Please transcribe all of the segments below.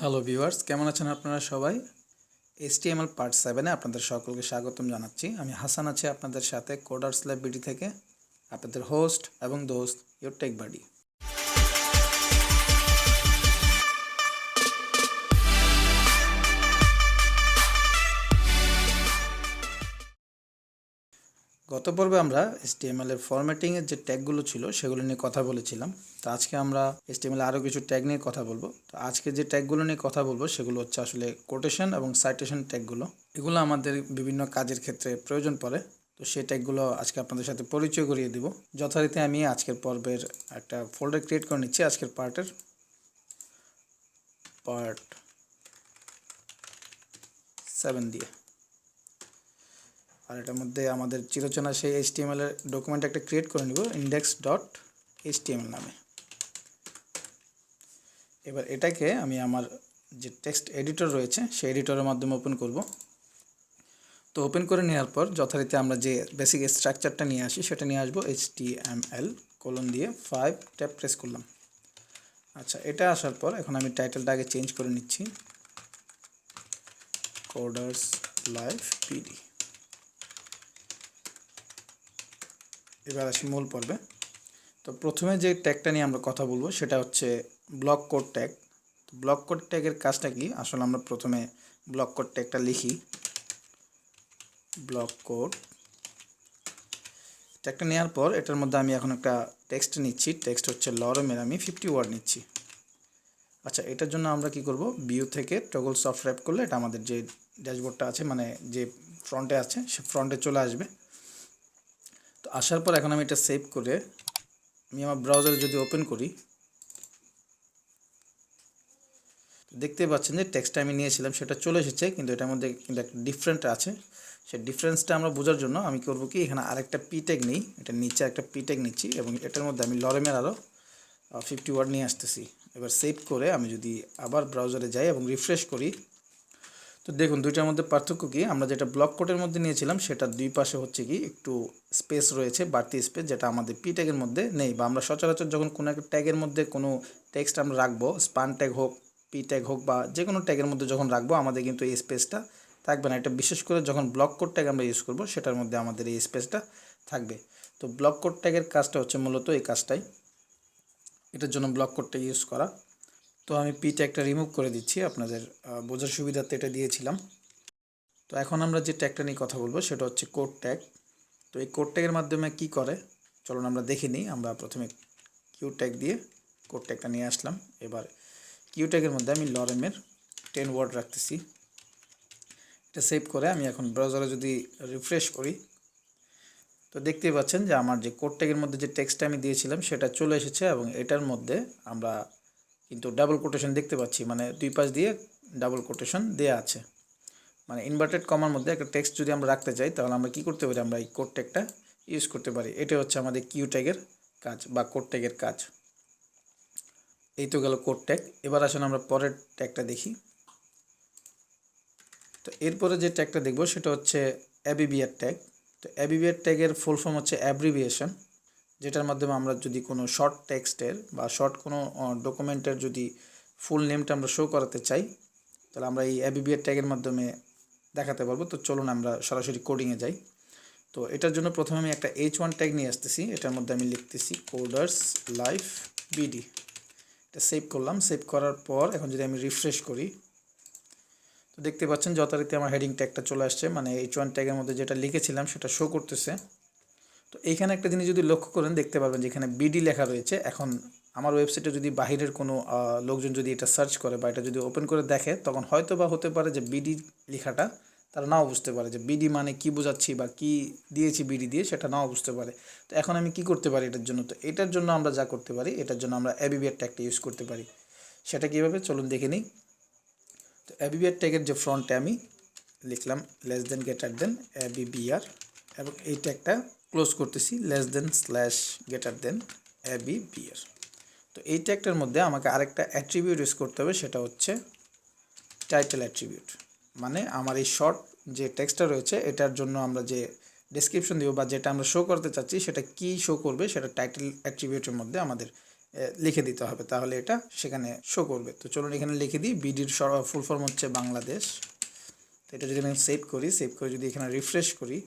Hello viewers কেমন আছেন আপনারা সবাই? এসটিএমএল পার্ট সেভেনে আপনাদের সকলকে স্বাগতম জানাচ্ছি। আমি হাসান আছি আপনাদের সাথে কোডার্স ল্যাব বিডি থেকে, আপনাদের হোস্ট এবং দোস্ত ইউর টেক বাডি গত পর্বে আমরা HTML এর ফরম্যাটিংয়ের যে ট্যাগগুলো ছিল, সেগুলো নিয়ে কথা বলেছিলাম। তো আজকে আমরা HTML আরও কিছু ট্যাগ নিয়ে কথা বলব। তো আজকে যে ট্যাগগুলো নিয়ে কথা বলব, সেগুলো হচ্ছে আসলে কোটেশন এবং সাইটেশন ট্যাগগুলো এগুলো আমাদের বিভিন্ন কাজের ক্ষেত্রে প্রয়োজন পড়ে। তো সেই ট্যাগগুলো আজকে আপনাদের সাথে পরিচয় করিয়ে দিব। যথারীতি আমি আজকের পর্বের একটা ফোল্ডার ক্রিয়েট করে নিচ্ছি, আজকের পার্টের। পার্ট সেভেন দিয়ে। আর এটার মধ্যে আমাদের চিরচেনা সেই এইচটিএমএল এর ডকুমেন্ট একটা ক্রিয়েট করে নিব ইন্ডেক্স ডট এইচটিএমএল নামে। এবার এটাকে আমি আমার যে টেক্সট এডিটর রয়েছে, সেই এডিটরের মাধ্যমে ওপেন করব। তো ওপেন করে নেওয়ার পর যথারীতি আমরা যে বেসিক স্ট্রাকচারটা নিয়ে আসি, সেটা নিয়ে আসব এইচ এল কোলন দিয়ে ফাইভ ট্যাপ প্রেস করলাম। আচ্ছা এটা আসার পর এখন আমি টাইটেলটা আগে চেঞ্জ করে নিচ্ছি। কোডার্স লাইভ পিডি এবার আসি মূল পর্বে। তো প্রথমে যে ট্যাগটা নিয়ে আমরা কথা বলব সেটা হচ্ছে block code tag block code ট্যাগের কাজটা কি? আসলে আমরা প্রথমে ব্লক কোড ট্যাগটা লিখি। ব্লক কোড ট্যাগটা নেওয়ার পর এটার মধ্যে আমি এখন একটা টেক্সট নিচ্ছি। টেক্সট হচ্ছে লরমের আমি ফিফটি ওয়ার্ড নিচ্ছি। আচ্ছা এটার জন্য আমরা কি করব? বিউ থেকে টগল সফট র্যাপ করলে এটা আমাদের যে ড্যাশবোর্ডটা আছে মানে যে ফ্রন্টে আছে, সে ফ্রন্টে চলে আসবে। তো আসার পর এখন আমি এটা সেভ করে আমি আমার ব্রাউজারে যদি ওপেন করি, দেখতে পাচ্ছেন যে টেক্সটটা আমি নিয়েছিলাম, সেটা চলে এসেছে, কিন্তু এটার মধ্যে কিন্তু একটা ডিফারেন্ট আছে। সেই ডিফারেন্সটা আমরা বোঝার জন্য আমি করব কি, এখানে আরেকটা পিটেক নিই, এটা নিচে একটা পিটেক নিচ্ছি, এবং এটার মধ্যে আমি লরেমের আরও ফিফটি ওয়ার্ড নিয়ে আসতেছি। এবার সেভ করে আমি যদি আবার ব্রাউজারে যাই এবং রিফ্রেশ করি তো দেখুন, দুইটার মধ্যে পার্থক্য কি? আমরা যেটা ব্লক কোটের মধ্যে নিয়েছিলাম, সেটা দুই পাশে হচ্ছে কি, একটু স্পেস রয়েছে, বাড়তি স্পেস যেটা আমাদের পি ট্যাগের মধ্যে নেই বা আমরা সচরাচর যখন কোনো একটা ট্যাগের মধ্যে কোনো টেক্সট আমরা রাখব স্পান ট্যাগ হোক পি ট্যাগ হোক বা যে কোনো ট্যাগের মধ্যে যখন রাখব, আমাদের কিন্তু এই স্পেসটা থাকবে না। এটা বিশেষ করে যখন ব্লক কোড ট্যাগ আমরা ইউজ করব, সেটার মধ্যে আমাদের এই স্পেসটা থাকবে। তো ব্লক কোড ট্যাগের কাজটা হচ্ছে মূলত এই কাজটাই। এটার জন্য ব্লক কোড ট্যাগ ইউজ করা। তো আমি পি ট্যাগটা রিমুভ করে দিচ্ছি, আপনাদের বোঝার সুবিধার্থে এটা দিয়েছিলাম। তো এখন আমরা যে ট্যাগটা নিয়ে কথা বলব সেটা হচ্ছে কোড ট্যাগ তো এই কোড ট্যাগের মাধ্যমে কি করে? চলুন আমরা দেখে নিই, আমরা প্রথমে কিউ ট্যাগ দিয়ে কোড ট্যাগটা নিয়ে আসলাম। এবার কিউ ট্যাগের মধ্যে আমি লরেমের টেন ওয়ার্ড রাখতেছি। এটা সেভ করে আমি এখন ব্রাউজারে যদি রিফ্রেশ করি, তো দেখতেই পাচ্ছেন যে আমার যে কোড ট্যাগের মধ্যে যে টেক্সটটা আমি দিয়েছিলাম সেটা চলে এসেছে এবং এটার মধ্যে আমরা কিন্তু ডাবল কোটেশন দেখতে পাচ্ছি। মানে দুই পাশ দিয়ে ডাবল কোটেশন দেয়া আছে। মানে ইনভার্টেড কমার মধ্যে একটা টেক্সট যদি আমরা রাখতে চাই তাহলে আমরা কি করতে পারি? আমরা এই কোড ট্যাগটা ইউজ করতে পারি। এটা হচ্ছে আমাদের কিউ ট্যাগের কাজ বা কোড ট্যাগের কাজ। এই তো গেল কোড ট্যাগ এবার আসুন আমরা পরের ট্যাগটা দেখি। তো এরপরে যে ট্যাগটা দেখব, সেটা হচ্ছে অ্যাবিবিআর ট্যাগ তো অ্যাবিবিআর ট্যাগের ফুল ফর্ম হচ্ছে অ্যাব্রিভিয়েশন যেটার মাধ্যমে আমরা যদি কোনো শর্ট টেক্সটের বা শর্ট কোনো ডকুমেন্টের যদি ফুল নেমটা আমরা শো করাতে চাই, তাহলে আমরা এই অ্যাবিবিআর ট্যাগের মাধ্যমে দেখাতে পারব। তো চলুন আমরা সরাসরি কোডিংয়ে যাই। তো এটার জন্য প্রথমে আমি একটা এইচ ওয়ান ট্যাগ নিয়ে আসতেছি। এটার মধ্যে আমি লিখতেছি কোডার্স লাইফ বিডি এটা সেভ করলাম। সেভ করার পর এখন যদি আমি রিফ্রেশ করি, তো দেখতে পাচ্ছেন যথারীতি আমার হেডিং ট্যাগটা চলে আসছে। মানে এইচ ওয়ান ট্যাগের মধ্যে যেটা লিখেছিলাম সেটা শো করতেছে। তো এইখানে একটা জিনিস যদি লক্ষ্য করেন, দেখতে পারবেন যে এখানে বিডি লেখা রয়েছে। এখন আমার ওয়েবসাইটে যদি বাহিরের কোনো লোকজন যদি এটা সার্চ করে বা এটা যদি ওপেন করে দেখে, তখন হয়তো বা হতে পারে যে বিডি লেখাটা তারা নাও বুঝতে পারে যে বিডি মানে কি বোঝাচ্ছি বা কি দিয়েছি বিডি দিয়ে সেটা নাও বুঝতে পারে। তো এখন আমি কি করতে পারি এটার জন্য? তো এটার জন্য আমরা যা করতে পারি, এটার জন্য আমরা অ্যাবিবিআর ট্যাগটা ইউজ করতে পারি। সেটা কীভাবে? চলুন দেখে নিই। তো অ্যাবিবিআর ট্যাগের যে ফ্রন্টে আমি লিখলাম less than greater than abbr এবং এই ট্যাগটা ক্লোজ করতেছি less than slash greater than abbr তো এই ট্যাগটার মধ্যে আমাকে আরেকটা অ্যাট্রিবিউট ইউজ করতে হবে, সেটা হচ্ছে টাইটেল অ্যাট্রিবিউট মানে আমার এই শর্ট যে টেক্সটটা রয়েছে, এটার জন্য আমরা যে ডেসক্রিপশন দিব বা যেটা আমরা শো করতে চাচ্ছি, সেটা কি শো করবে, সেটা টাইটেল অ্যাট্রিবিউটের মধ্যে আমাদের লিখে দিতে হবে। তাহলে এটা সেখানে শো করবে। তো চলুন এখানে লিখে দিই বিডির ফুল ফর্ম হচ্ছে বাংলাদেশ। তো এটা যদি আমি সেভ করি সেভ করে যদি এখানে রিফ্রেশ করি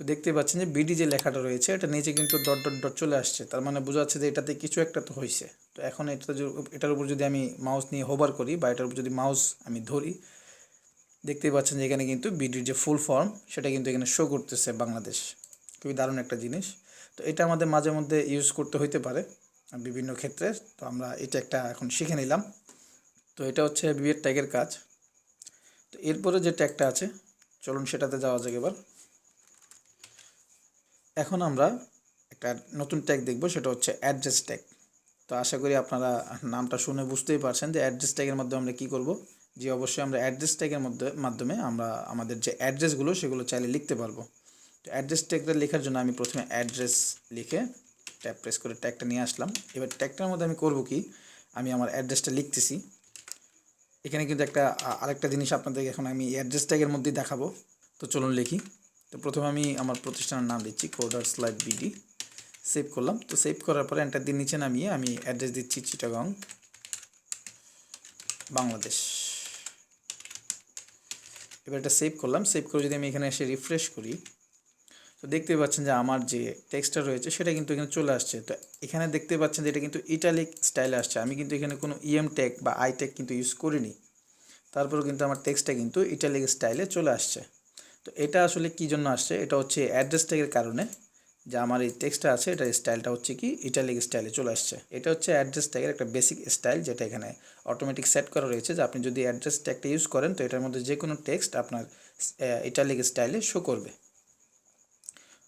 তো দেখতে পাচ্ছেন যে বিডি যে লেখাটা রয়েছে, এটা নিচে কিন্তু ডট ডট ডট চলে আসছে। তার মানে বোঝা যাচ্ছে যে এটাতে কিছু একটা তো হয়েছে তো এখন এটা এটার উপর যদি আমি মাউস নিয়ে হোভার করি বা এটার উপর যদি মাউস আমি ধরি, দেখতেই পাচ্ছেন যে এখানে কিন্তু বিডির যে ফুল ফর্ম সেটা কিন্তু এখানে শো করতেছে বাংলাদেশ। খুবই দারুণ একটা জিনিস। তো এটা আমাদের মাঝে মধ্যে ইউজ করতে হইতে পারে বিভিন্ন ক্ষেত্রে। তো আমরা এটা একটা এখন শিখে নিলাম। তো এটা হচ্ছে বিয়ের ট্যাগের কাজ। তো এরপরে যে ট্যাগটা আছে, চলুন সেটাতে যাওয়া যাক এবার। এখন আমরা একটা নতুন ট্যাগ দেখব, সেটা হচ্ছে অ্যাড্রেস ট্যাগ তো আশা করি আপনারা নামটা শুনে বুঝতেই পারছেন যে অ্যাড্রেস ট্যাগের মাধ্যমে আমরা কী করব। যে অবশ্যই আমরা অ্যাড্রেস ট্যাগের মধ্যে মাধ্যমে আমরা আমাদের যে অ্যাড্রেসগুলো সেগুলো চাইলে লিখতে পারব। তো অ্যাড্রেস ট্যাগটা লেখার জন্য আমি প্রথমে অ্যাড্রেস লিখে ট্যাপ প্রেস করে ট্যাগটা নিয়ে আসলাম। এবার ট্যাগটার মধ্যে আমি করব কি? আমি আমার অ্যাড্রেসটা লিখতেছি। এখানে কিন্তু একটা আরেকটা জিনিস আপনাদের এখন আমি অ্যাড্রেস ট্যাগের মধ্যেই দেখাবো। তো চলুন লিখি। তো প্রথমে আমি আমার প্রতিষ্ঠানের নাম দিচ্ছি কোডার স্লাইড বিডি সেভ করলাম। তো সেভ করার পরে এন্টার দিয়ে নিচে নামিয়ে আমি অ্যাড্রেস দিচ্ছি চিটাগং বাংলাদেশ। এবার এটা সেভ করলাম। সেভ করে যদি আমি এখানে এসে রিফ্রেশ করি, তো দেখতে পাচ্ছেন যে আমার যে টেক্সটটা রয়েছে সেটা কিন্তু এখানে চলে আসছে। তো এখানে দেখতে পাচ্ছেন যে এটা কিন্তু ইটালিক স্টাইলে আসছে। আমি কিন্তু এখানে কোনো ইএম ট্যাগ বা আই ট্যাগ কিন্তু ইউজ করিনি। তারপরেও কিন্তু আমার টেক্সটটা কিন্তু ইটালিক স্টাইলে চলে আসছে। তো এটা আসলে কী জন্য আসছে? এটা হচ্ছে অ্যাড্রেস ট্যাগের কারণে যে আমার এই টেক্সটটা আছে, এটার স্টাইলটা হচ্ছে কি? ইটালিক স্টাইলে চলে আসছে। এটা হচ্ছে অ্যাড্রেস ট্যাগের একটা বেসিক স্টাইল যেটা এখানে অটোমেটিক সেট করা রয়েছে যে আপনি যদি অ্যাড্রেস ট্যাগটা ইউজ করেন, তো এটার মধ্যে যে কোনো টেক্সট আপনার ইটালিক স্টাইলে শো করবে।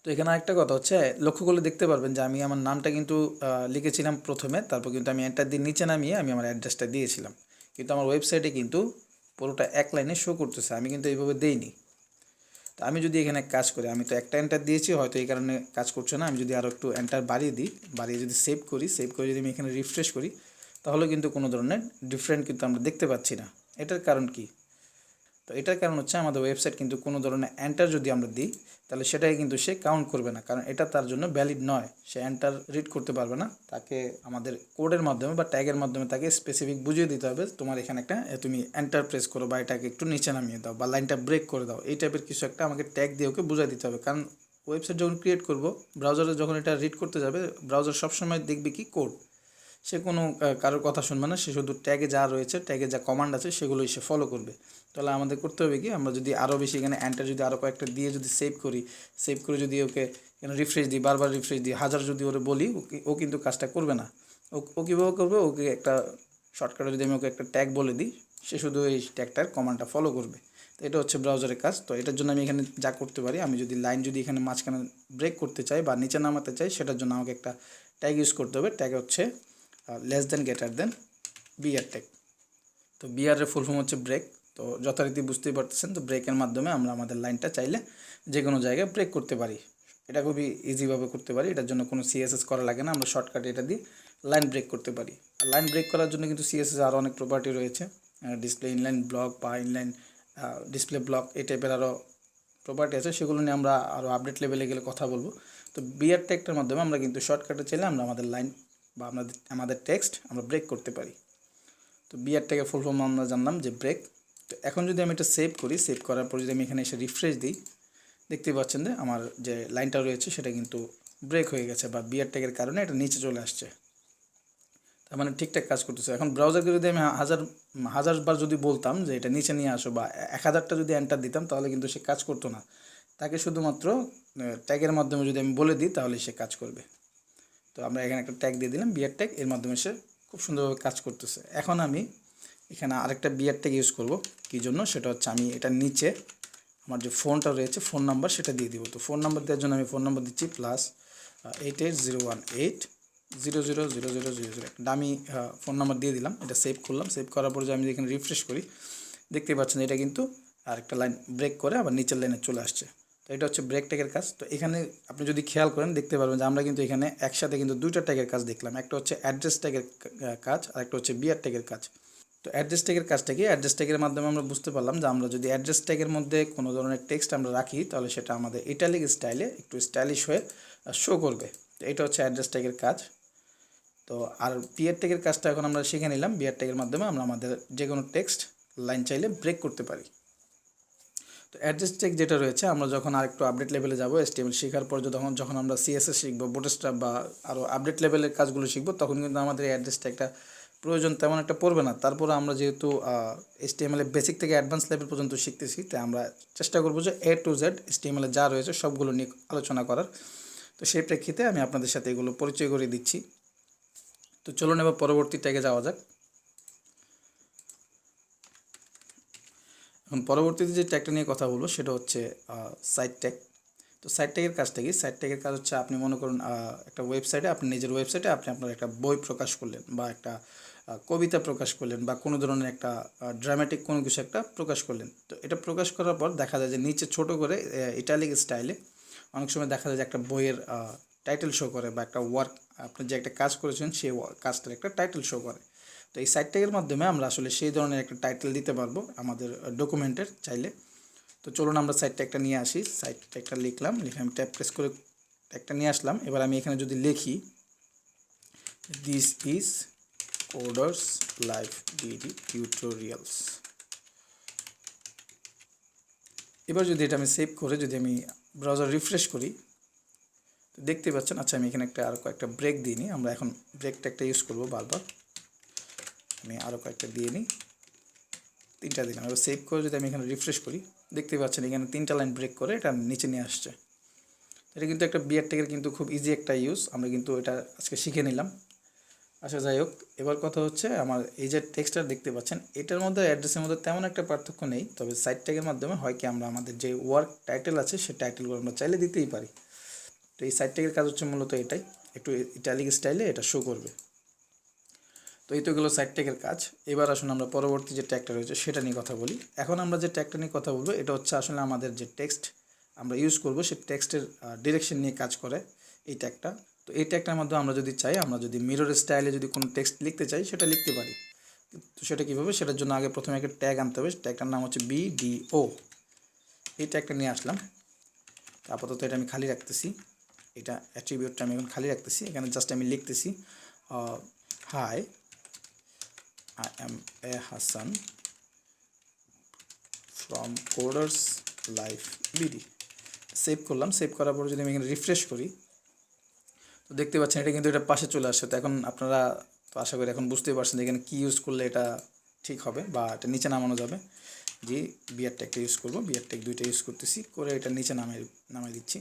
তো এখানে একটা কথা হচ্ছে, লক্ষ্য করলে দেখতে পারবেন যে আমি আমার নামটা কিন্তু লিখেছিলাম প্রথমে, তারপর কিন্তু আমি এন্টার দিয়ে নিচে নামিয়ে আমি আমার অ্যাড্রেসটা দিয়েছিলাম। কিন্তু আমার ওয়েবসাইটে কিন্তু পুরোটা এক লাইনে শো করতেছে, আমি কিন্তু এইভাবে দেইনি। তো আমি যদি এখানে কাজ করি, আমি তো একটা এন্টার দিয়েছি, হয়তো এই কারণে কাজ করছে না। আমি যদি আরও একটু এন্টার বাড়িয়ে দিই, বাড়িয়ে যদি সেভ করি সেভ করে যদি আমি এখানে রিফ্রেশ করি, তাহলে কিন্তু কোনো ধরনের ডিফারেন্ট কিন্তু আমরা দেখতে পাচ্ছি না। এটার কারণ কি? তো এটার কারণ হচ্ছে আমাদের ওয়েবসাইট কিন্তু কোনো ধরনের এন্টার যদি আমরা দিই, তাহলে সেটাই কিন্তু সে কাউন্ট করবে না। কারণ এটা তার জন্য ভ্যালিড নয়। সে এন্টার রিড করতে পারবে না। তাকে আমাদের কোডের মাধ্যমে বা ট্যাগের মাধ্যমে তাকে স্পেসিফিক বুঝিয়ে দিতে হবে, তোমার এখানে একটা তুমি এন্টার প্রেস করো বা এটাকে একটু নিচে নামিয়ে দাও বা লাইনটা ব্রেক করে দাও। এই টাইপের কিছু একটা আমাকে ট্যাগ দিয়ে ওকে বুঝিয়ে দিতে হবে। কারণ ওয়েবসাইট যখন ক্রিয়েট করব ব্রাউজারে যখন এটা রিড করতে যাবে ব্রাউজার সবসময় দেখবে কি কোড সে কোনো কারোর কথা শুনবে না, সে শুধু ট্যাগে যা রয়েছে ট্যাগে যা কমান্ড আছে, সেগুলোই সে ফলো করবে। তাহলে আমাদের করতে হবে কি, আমরা যদি আরও বেশি এখানে অ্যান্টার যদি আরও কয়েকটা দিয়ে যদি সেভ করি সেভ করে যদি ওকে এখানে রিফ্রেশ দিই, বারবার রিফ্রেশ দিই, হাজার যদি ওরে বলি, ও কিন্তু কাজটা করবে না। ও কীভাবে করবে? ওকে একটা শর্টকাটে যদি আমি ওকে একটা ট্যাগ বলে দিই, সে শুধু এই ট্যাগটার কমান্ডটা ফলো করবে। তো এটা হচ্ছে ব্রাউজারের কাজ। তো এটার জন্য আমি এখানে যা করতে পারি, আমি যদি লাইন যদি এখানে মাঝখানে ব্রেক করতে চাই বা নিচে নামাতে চাই, সেটার জন্য আমাকে একটা ট্যাগ ইউজ করতে হবে। ট্যাগ হচ্ছে less than greater than BR tag তো বিআরের ফুল ফর্ম হচ্ছে ব্রেক তো যথারীতি বুঝতেই পারতেছেন, তো ব্রেকের মাধ্যমে আমরা আমাদের লাইনটা চাইলে যে কোনো জায়গায় ব্রেক করতে পারি। এটা খুবই ইজিভাবে করতে পারি, এটার জন্য কোনো সিএসএস করা লাগে না, আমরা শর্টকাটে এটা দিয়ে লাইন ব্রেক করতে পারি। আর লাইন ব্রেক করার জন্য কিন্তু সিএসএস আরও অনেক প্রপার্টি রয়েছে। ডিসপ্লে ইনলাইন ব্লক বা ইনলাইন ডিসপ্লে ব্লক এই টাইপের আরও প্রপার্টি আছে, সেগুলো নিয়ে আমরা আরও আপডেট লেভেলে গেলে কথা বলব। তো বিআর টেকটার মাধ্যমে আমরা কিন্তু শর্টকাটে চাইলে আমরা আমাদের লাইন বা আমাদের আমাদের টেক্সট আমরা ব্রেক করতে পারি। তো বিআর ট্যাগের ফুল ফর্ম আমরা জানলাম যে ব্রেক তো এখন যদি আমি এটা সেভ করি সেভ করার পর যদি আমি এখানে এসে রিফ্রেশ দিই, দেখতেই পাচ্ছেন যে আমার যে লাইনটা রয়েছে সেটা কিন্তু ব্রেক হয়ে গেছে বা বিআর ট্যাগের কারণে এটা নিচে চলে আসছে। তার মানে ঠিকঠাক কাজ করতেছে। এখন ব্রাউজারকে যদি আমি হাজার হাজার বার যদি বলতাম যে এটা নিচে নিয়ে আসো বা এক হাজারটা যদি এন্টার দিতাম, তাহলে কিন্তু সে কাজ করতো না। তাকে শুধুমাত্র ট্যাগের মাধ্যমে যদি আমি বলে দিই, তাহলে সে কাজ করবে। তো আমরা এখানে একটা ট্যাগ দিয়ে দিলাম বিয়ার ট্যাগ এর মাধ্যমে সে খুব সুন্দরভাবে কাজ করতেছে। এখন আমি এখানে আরেকটা বিয়ার ট্যাগ ইউজ করব। কী জন্য? সেটা হচ্ছে আমি এটার নিচে আমার যে ফোনটা রয়েছে ফোন নাম্বার সেটা দিয়ে দিব। তো ফোন নাম্বার দেওয়ার জন্য আমি ফোন নাম্বার দিচ্ছি plus eight eight zero one eight zero zero zero zero zero zero একটা দামি ফোন নাম্বার দিয়ে দিলাম। এটা সেভ করলাম। সেভ করার পরে যে আমি এখানে রিফ্রেশ করি, দেখতেই পাচ্ছেন এটা কিন্তু আরেকটা লাইন ব্রেক করে আবার নিচের লাইনে চলে আসছে। এটা হচ্ছে ব্রেক ট্যাগের কাজ তো এখানে আপনি যদি খেয়াল করেন দেখতে পারবেন যে আমরা কিন্তু এখানে একসাথে কিন্তু দুইটা ট্যাগের কাজ দেখলাম একটা হচ্ছে অ্যাড্রেস ট্যাগের কাজ আর একটা হচ্ছে বিয়ার ট্যাগের কাজ তো অ্যাড্রেস ট্যাগের কাজটা কি অ্যাড্রেস ট্যাগের মাধ্যমে আমরা বুঝতে পারলাম যে আমরা যদি অ্যাড্রেস ট্যাগের মধ্যে কোনো ধরনের টেক্সট আমরা রাখি তাহলে সেটা আমাদের ইটালিক স্টাইলে একটু স্টাইলিশ হয়ে শো করবে তো এটা হচ্ছে অ্যাড্রেস ট্যাগের কাজ তো আর বিয়ার ট্যাগের কাজটা এখন আমরা শিখে নিলাম বিয়ার ট্যাগের মাধ্যমে আমরা আমাদের যে কোনো টেক্সট লাইন চাইলে ব্রেক করতে পারি তো অ্যাড্রেস ট্যাগ যেটা রয়েছে, আমরা যখন আরেকটু আপডেট লেভেলে যাব এসটিএমএল শেখার পর যখন যখন আমরা সিএসএস শিখব বোটেস্টাপ বা আরও আপডেট লেভেলের কাজগুলো শিখব, তখন কিন্তু আমাদের এই অ্যাড্রেস ট্যাগটা প্রয়োজন, তেমন একটা পড়বে না। তারপরে আমরা যেহেতু এসটিএমএল বেসিক থেকে অ্যাডভান্স লেভেল পর্যন্ত শিখতেছি, তাই আমরা চেষ্টা করব যে এ টু জেড এসটিএমএল যা রয়েছে সবগুলো নিয়ে আলোচনা করার। তো সেই প্রেক্ষিতে আমি আপনাদের সাথে এগুলো পরিচয় করে দিচ্ছি। তো চলুন এবার পরবর্তী ট্যাগে যাওয়া যাক। পরবর্তীতে যে ট্যাগটা নিয়ে কথা বলব সেটা হচ্ছে সাইট ট্যাগ তো সাইট ট্যাগের কাজটা কি? সাইট ট্যাগের কাজ হচ্ছে আপনি মনে করুন একটা ওয়েবসাইটে আপনি নিজের ওয়েবসাইটে আপনি আপনার একটা বই প্রকাশ করলেন বা একটা কবিতা প্রকাশ করলেন বা কোনো ধরনের একটা ড্রামাটিক কোনো কিছু একটা প্রকাশ করলেন। তো এটা প্রকাশ করার পর দেখা যায় যে নিচে ছোট করে ইটালিক স্টাইলে অনেক সময় দেখা যায় যে একটা বইয়ের টাইটেল শো করে বা একটা ওয়ার্ক আপনি যে একটা কাজ করেছেন সেই কাজটার একটা টাইটেল শো করে। তো এই সাইট ট্যাগের মাধ্যমে আমরা আসলে সেই ধরনের একটা টাইটেল দিতে পারব আমাদের ডকুমেন্টের চাইলে। তো চলুন আমরা সাইট ট্যাগটা নিয়ে আসি। সাইট ট্যাগটা লিখলাম, লিখে আমি ট্যাপ প্রেস করে ট্যাগটা নিয়ে আসলাম। এবার আমি এখানে যদি লিখি this is coders life BD tutorials এবার যদি এটা আমি সেভ করে যদি আমি ব্রাউজার রিফ্রেশ করি, তো দেখতে পাচ্ছেন আচ্ছা আমি এখানে একটা আরও কয়েকটা ব্রেক দিই নি আমরা এখন ব্রেকটা একটা ইউজ করব বারবার। আমি আরও কয়েকটা দিয়ে নিই। তিনটা দিলাম। এবার সেভ করে যদি আমি এখানে রিফ্রেশ করি দেখতে পাচ্ছেন এখানে তিনটা লাইন ব্রেক করে এটা নিচে নিয়ে আসছে। এটা কিন্তু একটা বিয়ার ট্যাগের কিন্তু খুব ইজি একটা ইউজ আমরা কিন্তু এটা আজকে শিখে নিলাম। আচ্ছা যাই হোক, এবার কথা হচ্ছে আমার এই যে টেক্সটটা দেখতে পাচ্ছেন, এটার মধ্যে অ্যাড্রেসের মধ্যে তেমন একটা পার্থক্য নেই, তবে সাইট ট্যাগের মাধ্যমে হয় কি আমরা আমাদের যে ওয়ার্ক টাইটেল আছে সেই টাইটেলগুলো আমরা চাইলে দিতেই পারি। তো এই সাইট ট্যাগের কাজ হচ্ছে মূলত এটাই। একটু ইটালিক স্টাইলে এটা শো করবে। তো এই তো গেলো সাইট ট্যাগের কাজ। এবার আসুন আমরা পরবর্তী যে ট্যাগটা রয়েছে সেটা নিয়ে কথা বলি। এখন আমরা যে ট্যাগটা নিয়ে কথা বলব, এটা হচ্ছে আসলে আমাদের যে টেক্সট আমরা ইউজ করব সেই টেক্সটের ডিরেকশন নিয়ে কাজ করে এই ট্যাগটা তো এই ট্যাগটার মধ্যে আমরা যদি চাই, আমরা যদি মিরর স্টাইলে যদি কোনো টেক্সট লিখতে চাই, সেটা লিখতে পারি। তো সেটা কীভাবে? সেটার জন্য আগে প্রথমে একটা ট্যাগ আনতে হবে ট্যাগটার নাম হচ্ছে বিডিও এই ট্যাগটা নিয়ে আসলাম। আপাতত এটা আমি খালি রাখতেছি। এটা অ্যাট্রিবিউটটা আমি এখন খালি রাখতেছি। এখানে জাস্ট আমি লিখতেছি hi I am a Hassan from Coders Life BD save করলাম সেভ করার পর যদি আমি এখানে রিফ্রেশ করি, তো দেখতে পাচ্ছেন এটা কিন্তু এটা পাশে চলে আসছে। তো এখন আপনারা তো আশা করি এখন বুঝতেই পারছেন যে এখানে কী ইউজ করলে এটা ঠিক হবে বা এটা নিচে নামানো যাবে। যে বিয়ার ট্যাগটা ইউজ করব। বিয়ার ট্যাগ দুইটা ইউজ করতেছি, করে এটা নিচে নামাই নামাই দিচ্ছি।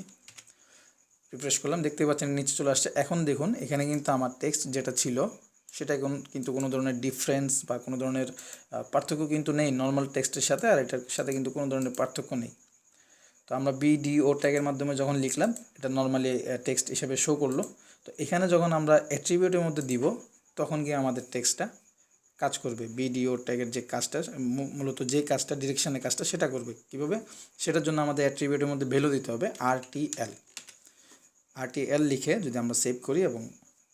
রিফ্রেশ করলাম, দেখতে পাচ্ছেন নিচে চলে আসছে। এখন দেখুন, এখানে কিন্তু আমার টেক্সট যেটা ছিল সেটা কিন্তু কোনো ধরনের ডিফারেন্স বা কোনো ধরনের পার্থক্য কিন্তু নেই নর্মাল টেক্সটের সাথে, আর এটার সাথে কিন্তু কোনো ধরনের পার্থক্য নেই। তো আমরা বিডিও ট্যাগের মাধ্যমে যখন লিখলাম, এটা নর্মালি টেক্সট হিসেবে শো করল। তো এখানে যখন আমরা অ্যাট্রিবিউটের মধ্যে দিব, তখন গিয়ে আমাদের টেক্সটটা কাজ করবে। বিডিও ট্যাগের যে কাজটা মূলত যে কাজটা ডিরেকশনের কাজটা, সেটা করবে। কীভাবে? সেটার জন্য আমাদের অ্যাট্রিবিউটের মধ্যে ভ্যালু দিতে হবে আরটিএল আরটিএল লিখে যদি আমরা সেভ করি এবং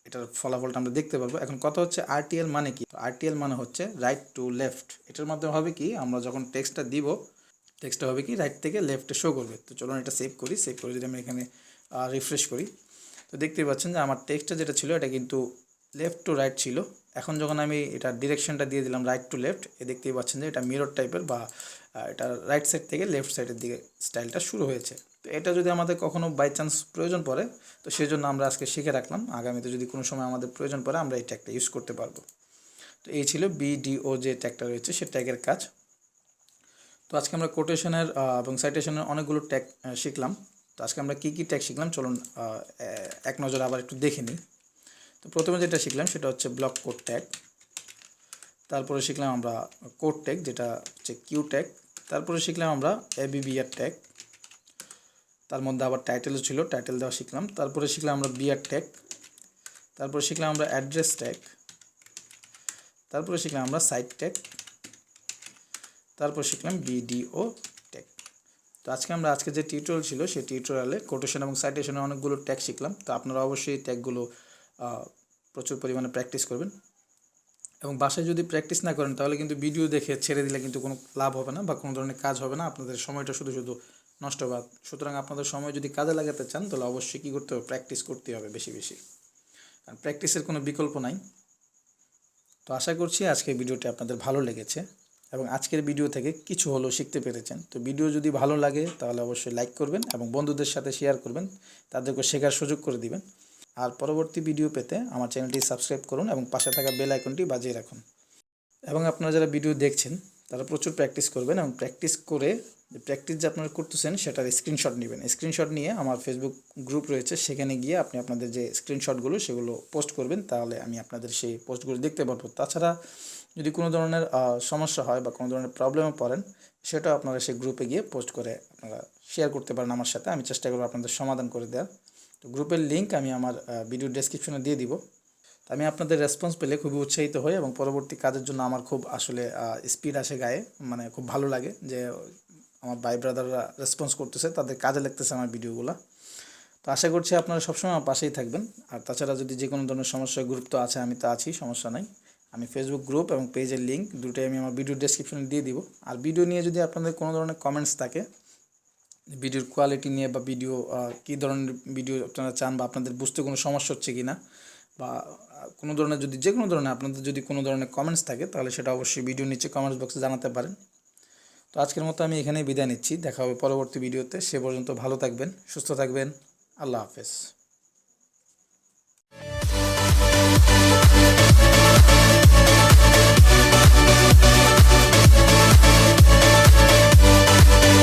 এটার ফলাফলটা আমরা দেখতে পারব। এখন কথা হচ্ছে আরটিএল মানে কি? আরটিএল মানে হচ্ছে রাইট টু লেফট এটার মাধ্যমে হবে কি? আমরা যখন টেক্সটটা দিব টেক্সটটা হবে কি? রাইট থেকে লেফটে শো করবে। তো চলুন এটা সেভ করি। সেভ করে যদি আমি এখানে রিফ্রেশ করি। তো দেখতেই পাচ্ছেন যে আমার টেক্সটটা যেটা ছিল, এটা কিন্তু লেফট টু রাইট ছিল। এখন যখন আমি এটা ডিরেকশনটা দিয়ে দিলাম রাইট টু লেফট এ দেখতেই পাচ্ছেন যে এটা মিরর টাইপের বা এটা রাইট সাইড থেকে লেফট সাইডের দিকে স্টাইলটা শুরু হয়েছে। তো এটা যদি আমাদের কখনো বাই চান্স প্রয়োজন পড়ে, তো সেই জন্য আমরা আজকে শিখে রাখলাম। আগামীতে যদি কোনো সময় আমাদের প্রয়োজন পড়ে, আমরা এই ট্যাগটা ইউজ করতে পারব। তো এই ছিল বিডিও যে ট্যাগটা রয়েছে, সে ট্যাগের কাজ। তো আজকে আমরা কোটেশনের এবং সাইটেশনের অনেকগুলো ট্যাগ শিখলাম। তো আজকে আমরা কী কী ট্যাগ শিখলাম, চলুন এক নজর আবার একটু দেখে নিই। তো প্রথমে যেটা শিখলাম সেটা হচ্ছে ব্লক কোড ট্যাগ তারপরে শিখলাম আমরা কোড ট্যাগ যেটা হচ্ছে কিউ ট্যাগ তারপরে শিখলাম আমরা এবিবিআর ট্যাগ তার মধ্যে আবার টাইটেলও ছিল টাইটেল দেওয়া শিখলাম। তারপরে শিখলাম আমরা বিআর ট্যাগ তারপরে শিখলাম আমরা অ্যাড্রেস ট্যাগ তারপরে শিখলাম আমরা সাইট ট্যাগ তারপর শিখলাম বিডিও ট্যাগ তো আজকে আমরা, আজকে যে টিউটোরিয়াল ছিল, সেই টিউটোরিয়ালে কোটেশন এবং সাইটেশনের অনেকগুলো ট্যাগ শিখলাম। তো আপনারা অবশ্যই ট্যাগগুলো প্রচুর পরিমাণে প্র্যাকটিস করবেন। এবং বাসায় যদি প্র্যাকটিস না করেন, তাহলে কিন্তু ভিডিও দেখে ছেড়ে দিলে কিন্তু কোনো লাভ হবে না বা কোনো ধরনের কাজ হবে না। আপনাদের সময়টা শুধু শুধু নষ্টবাদ সুতরাং আপনাদের সময় যদি কাজে লাগাতে চান, তাহলে অবশ্যই কী করতে হবে? প্র্যাকটিস করতে হবে বেশি বেশি। কারণ প্র্যাকটিসের কোনো বিকল্প নাই। তো আশা করছি আজকের ভিডিওটি আপনাদের ভালো লেগেছে এবং আজকের ভিডিও থেকে কিছু হলেও শিখতে পেরেছেন। তো ভিডিও যদি ভালো লাগে, তাহলে অবশ্যই লাইক করবেন এবং বন্ধুদের সাথে শেয়ার করবেন। তাদেরকে শেখার সুযোগ করে দিবেন। আর পরবর্তী ভিডিও পেতে আমার চ্যানেলটি সাবস্ক্রাইব করুন এবং পাশে থাকা বেল আইকনটি বাজিয়ে রাখুন। এবং আপনারা যারা ভিডিও দেখছেন, তারা প্রচুর প্র্যাকটিস করবেন এবং প্র্যাকটিস করে যে প্র্যাকটিস যে আপনারা করতেছেন, সেটার স্ক্রিনশট নেবেন। স্ক্রিনশট নিয়ে আমার ফেসবুক গ্রুপ রয়েছে, সেখানে গিয়ে আপনি আপনাদের যে স্ক্রিনশটগুলো সেগুলো পোস্ট করবেন, তাহলে আমি আপনাদের সেই পোস্টগুলো দেখতে পারব। তাছাড়া যদি কোনো ধরনের সমস্যা হয় বা কোনো ধরনের প্রবলেমে পড়েন, সেটাও আপনারা সেই গ্রুপে গিয়ে পোস্ট করে আপনারা শেয়ার করতে পারেন আমার সাথে। আমি চেষ্টা করব আপনাদের সমাধান করে দেওয়ার। গ্রুপের লিঙ্ক আমি আমার ভিডিও ডেসক্রিপশনে দিয়ে দিব। আমি আপনাদের রেসপন্স পেলে খুবই উৎসাহিত হই এবং পরবর্তী কাজের জন্য আমার খুব আসলে স্পিড আসে গায়ে। মানে খুব ভালো লাগে যে আমার ভাই ব্রাদাররা রেসপন্স করতেছে, তাদের কাজে লাগতেছে আমার ভিডিওগুলো তো আশা করছি আপনারা সবসময় আমার পাশেই থাকবেন। আর তাছাড়া যদি যে কোনো ধরনের সমস্যার গ্রুপ তো আছে, আমি তো আছি, সমস্যা নাই। আমি ফেসবুক গ্রুপ এবং পেজের লিঙ্ক দুটোই আমি আমার ভিডিও ডেসক্রিপশনে দিয়ে দিব। আর ভিডিও নিয়ে যদি আপনাদের কোনো ধরনের কমেন্টস থাকে ভিডিওর কোয়ালিটি নিয়ে বা ভিডিও কী ধরনের ভিডিও আপনারা চান বা আপনাদের বুঝতে কোনো সমস্যা হচ্ছে কি না বা কোনো ধরনের যদি যে কোনো ধরনের আপনাদের যদি কোনো ধরনের কমেন্টস থাকে তাহলে সেটা অবশ্যই ভিডিও নিচে কমেন্টস বক্সে জানাতে পারেন। তো আজকের মতো আমি এখানেই বিদায় নিচ্ছি। দেখা হবে পরবর্তী ভিডিওতে সে পর্যন্ত ভালো থাকবেন, সুস্থ থাকবেন। আল্লাহ হাফেজ।